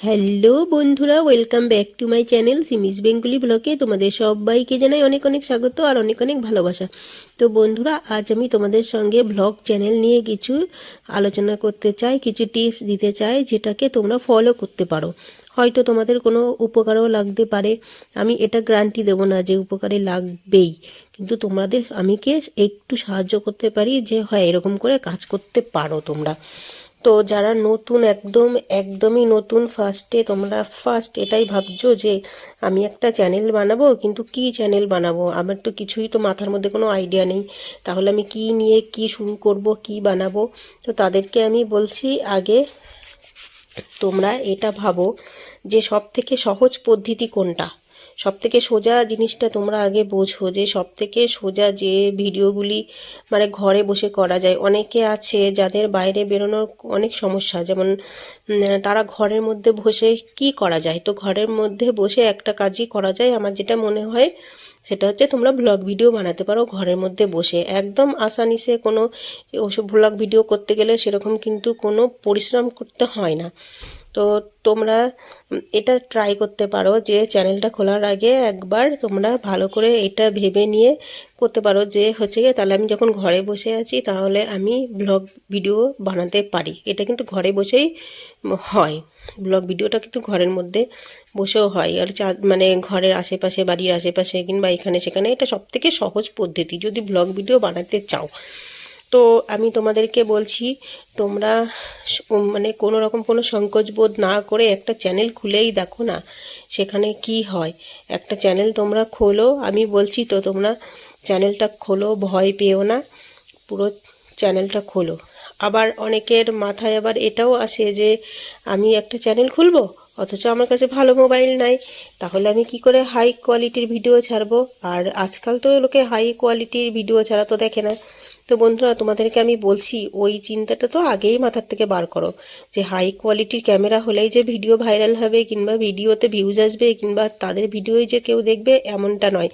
Hello বন্ধুরা welcome back to my channel সিমিস Bengali ব্লগে তোমাদের সবাইকে জানাই অনেক অনেক স্বাগত আর অনেক অনেক ভালোবাসা। তো বন্ধুরা, আজ আমি তোমাদের সঙ্গে ব্লগ চ্যানেল নিয়ে কিছু আলোচনা করতে চাই, কিছু টিপস দিতে চাই, যেটাকে তোমরা ফলো করতে পারো। হয়তো তোমাদের কোনো উপকারও লাগতে পারে। আমি এটা গ্যারান্টি দেবো না যে উপকারে লাগবেই। কিন্তু তোমাদের আমিকে একটু সাহায্য করতে পারি যে, হয়, এরকম করে কাজ করতে পারো তোমরা। তো যারা নতুন, একদম, একদমই নতুন ফার্স্টে তোমরা ফার্স্ট এটাই ভাবছ যে আমি একটা চ্যানেল বানাবো, কিন্তু কি চ্যানেল বানাবো? আমার তো কিছুই তো মাথার মধ্যে কোনো আইডিয়া নেই। তাহলে আমি কি নিয়ে কি শুরু করব, কি বানাবো? তো তাদেরকে আমি বলছি আগে তোমরা এটা ভাবো যে সব থেকে সহজ পদ্ধতি কোনটা? সব থেকে সোজা জিনিসটা তোমরা আগে বোঝো যে সব থেকে সোজা যে ভিডিওগুলি মানে ঘরে বসে করা যায়। অনেকে আছে যাদের বাইরে বেরোনোর অনেক সমস্যা, যেমন তারা ঘরের মধ্যে বসে কি করা যায়? তো ঘরের মধ্যে বসে একটা কাজই করা যায়। আমার যেটা মনে হয় সেটা হচ্ছে তোমরা ব্লগ ভিডিও বানাতে পারো ঘরের মধ্যে বসে। একদম আসানিসে কোনো ওসব ব্লগ ভিডিও করতে গেলে সেরকম কিন্তু কোনো পরিশ্রম করতে হয় না। তো তোমরা এটা ট্রাই করতে পারো যে চ্যানেলটা খোলার আগে একবার তোমরা ভালো করে এটা ভেবে নিয়ে করতে পারো যে হচ্ছে গিয়ে তাহলে আমি যখন ঘরে বসে আছি তাহলে আমি ব্লগ ভিডিও বানাতে পারি। এটা কিন্তু ঘরে বসেই হয়। ব্লগ ভিডিওটা কিন্তু ঘরের মধ্যে বসেও হয়। আর চা মানে ঘরের আশেপাশে, বাড়ির আশেপাশে কিংবা এখানে সেখানে এটা সব থেকে সহজ পদ্ধতি। যদি ব্লগ ভিডিও বানাতে চাও তো আমি তোমাদেরকে বলছি, তোমরা মানে কোনো রকম কোনো সংকোচ বোধ না করে একটা চ্যানেল খুলেই দেখো না সেখানে কি হয়। একটা চ্যানেল তোমরা খোলো, আমি বলছি তো তোমরা চ্যানেলটা খোলো, ভয় পেও না, পুরো চ্যানেলটা খোলো। আবার অনেকের মাথায় আবার এটাও আসে যে, আমি একটা চ্যানেল খুলবো, অথচ আমার কাছে ভালো মোবাইল নাই, তাহলে আমি কি করে হাই কোয়ালিটির ভিডিও ছাড়বো? আর আজকাল তো লোকে হাই কোয়ালিটির ভিডিও ছাড়া তো দেখে না। তো বন্ধুরা, তোমাদেরকে আমি বলছি, ওই চিন্তাটা তো আগেই মাথার থেকে বার করো যে হাই কোয়ালিটির ক্যামেরা হলেই যে ভিডিও ভাইরাল হবে কিংবা ভিডিওতে ভিউজ আসবে কিংবা তাদের ভিডিওই যে কেউ দেখবে, এমনটা নয়।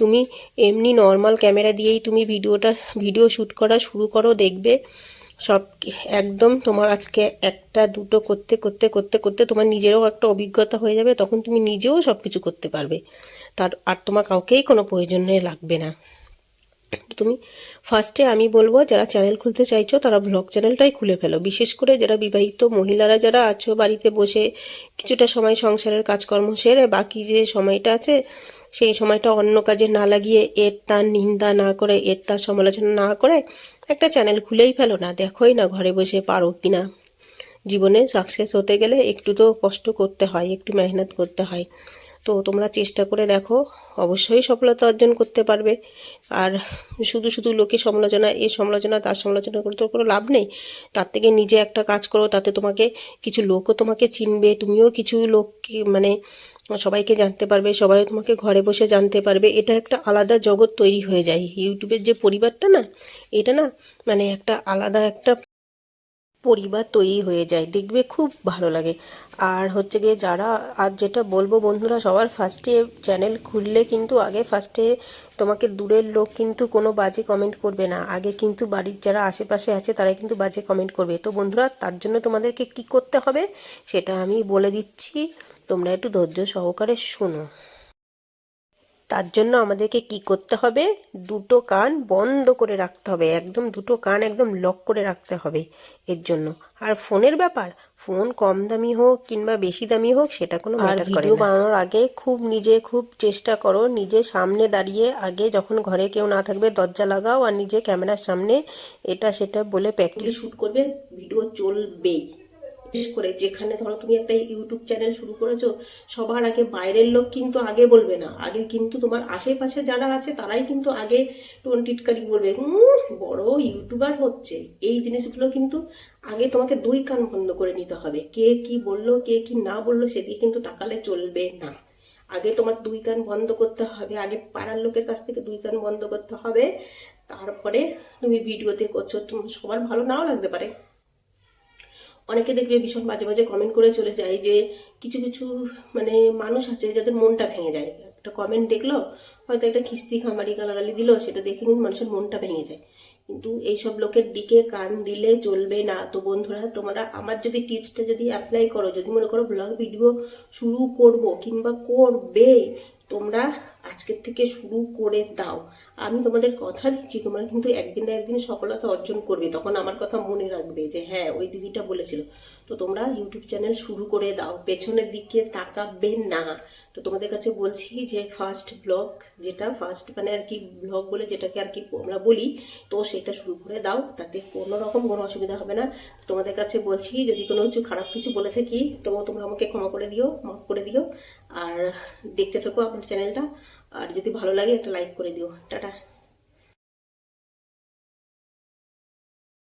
তুমি এমনি নর্মাল ক্যামেরা দিয়েই তুমি ভিডিওটা ভিডিও শ্যুট করা শুরু করো, দেখবে সব একদম তোমার আজকে একটা, দুটো করতে করতে করতে করতে তোমার নিজেরও একটা অভিজ্ঞতা হয়ে যাবে, তখন তুমি নিজেও সব কিছু করতে পারবে। তার, আর তোমার কাউকেই কোনো প্রয়োজনে লাগবে না। তুমি ফার্স্টে আমি বলব, যারা চ্যানেল খুলতে চাইছো, তারা ব্লগ চ্যানেলটাই খুলে ফেলো। বিশেষ করে যারা বিবাহিত মহিলারা যারা আছো, বাড়িতে বসে কিছুটা সময় সংসারের কাজকর্ম সেরে বাকি যে সময়টা আছে, সেই সময়টা অন্য কাজে না লাগিয়ে এর তার নিন্দা না করে, এর তার সমালোচনা না করে একটা চ্যানেল খুলেই ফেলো না। দেখোই না ঘরে বসে পারো কি না জীবনে সাকসেস হতে গেলে একটু তো কষ্ট করতে হয়, একটু মেহনত করতে হয়। তো তোমরা চেষ্টা করে দেখো, অবশ্যই সফলতা অর্জন করতে পারবে। আর শুধু শুধু লোকের সমালোচনা, এর সমালোচনা, তার সমালোচনা করে তো কোনো লাভ নেই। তার থেকে নিজে একটা কাজ করো, তাতে তোমাকে কিছু লোকও তোমাকে চিনবে, তুমিও কিছু লোককে মানে সবাইকে জানতে পারবে, সবাই তোমাকে ঘরে বসে জানতে পারবে। এটা একটা আলাদা জগৎ তৈরি হয়ে যায়। ইউটিউবের যে পরিবারটা না, এটা না মানে একটা আলাদা একটা পরিবার তৈরি হয়ে যায়। দেখবে খুব ভালো লাগে। আর হচ্ছে গিয়ে যারা, আর যেটা বলব বন্ধুরা, সবার ফার্স্টে চ্যানেল খুললে কিন্তু আগে ফার্স্টে তোমাকে দূরের লোক কিন্তু কোনো বাজে কমেন্ট করবে না। আগে কিন্তু বাড়ির যারা আশেপাশে আছে, তারা কিন্তু বাজে কমেন্ট করবে। তো বন্ধুরা, তার জন্য তোমাদেরকে কি করতে হবে, সেটা আমি বলে দিচ্ছি। তোমরা একটু ধৈর্য সহকারে শোনো। তার জন্য আমাদেরকে কি করতে হবে? দুটো কান বন্ধ করে রাখতে হবে। একদম দুটো কান একদম লক করে রাখতে হবে এর জন্য। আর ফোনের ব্যাপার ফোন কম দামি হোক কিংবা বেশি দামি হোক সেটা কোনো আর ভিডিও বানানোর আগে খুব নিজে খুব চেষ্টা করো নিজে সামনে দাঁড়িয়ে আগে যখন ঘরে কেউ না থাকবে দরজা লাগাও আর নিজে ক্যামেরার সামনে এটা সেটা বলে প্র্যাকটিস শ্যুট করবে ভিডিও চলবেই। বিশেষ করে যেখানে ধরো তুমি একটা ইউটিউব চ্যানেল শুরু করেছ সবার আগে বাইরের লোক কিন্তু আগে বলবে না। আগে কিন্তু তোমার আশেপাশে যারা আছে তারাই কিন্তু আগে টোন টিটকারি বলবে "উম, বড় ইউটিউবার হচ্ছে। এই জিনিসগুলো কিন্তু আগে তোমাকে দুই কান বন্ধ করে নিতে হবে। কে কি বলল কে কি না বলল সেদিকে কিন্তু তাকালে চলবে না। আগে তোমার দুই কান বন্ধ করতে হবে আগে পাড়ার লোকের কাছ থেকে দুই কান বন্ধ করতে হবে। তারপরে তুমি ভিডিওতে করছ সবার ভালো নাও লাগতে পারে। অনেকে দেখবে ভীষণ বাজে বাজে কমেন্ট করে চলে যায় যে কিছু কিছু মানে মানুষ আছে যাদের মনটা ভেঙে যায়। একটা কমেন্ট দেখল, হয়তো একটা খিস্তি খামারি গালাগালি দিল, সেটা দেখে কিন্তু মানুষের মনটা ভেঙে যায়। কিন্তু এইসব লোকের দিকে কান দিলে চলবে না। তো বন্ধুরা, তোমরা আমার যদি টিপসটা যদি অ্যাপ্লাই করো, যদি মনে করো ব্লগ ভিডিও শুরু করব কিংবা করবে তোমরা আজকের থেকে শুরু করে দাও। আমি তোমাদের কথা দিচ্ছি, তোমরা কিন্তু একদিন না একদিন সফলতা অর্জন করবে। তখন আমার কথা মনে রাখবে যে হ্যাঁ ওই দিদিটা বলেছিল। তো তোমরা ইউটিউব চ্যানেল শুরু করে দাও, পেছনের দিকে তাকাবে না। তো তোমাদের কাছে বলছি যে ফার্স্ট ব্লগ যেটা ফার্স্ট মানে আর কি ব্লগ বলে যেটাকে আর কি আমরা বলি, তো সেটা শুরু করে দাও। তাতে কোনো রকম কোনো অসুবিধা হবে না। তোমাদের কাছে বলছি, যদি কোনো কিছু খারাপ কিছু বলে থাকি, তো তোমরা আমাকে ক্ষমা করে দিও, মাফ করে দিও। আর দেখতে থাকো আমার চ্যানেলটা আর যদি ভালো লাগে একটা লাইক করে দিও। টাটা।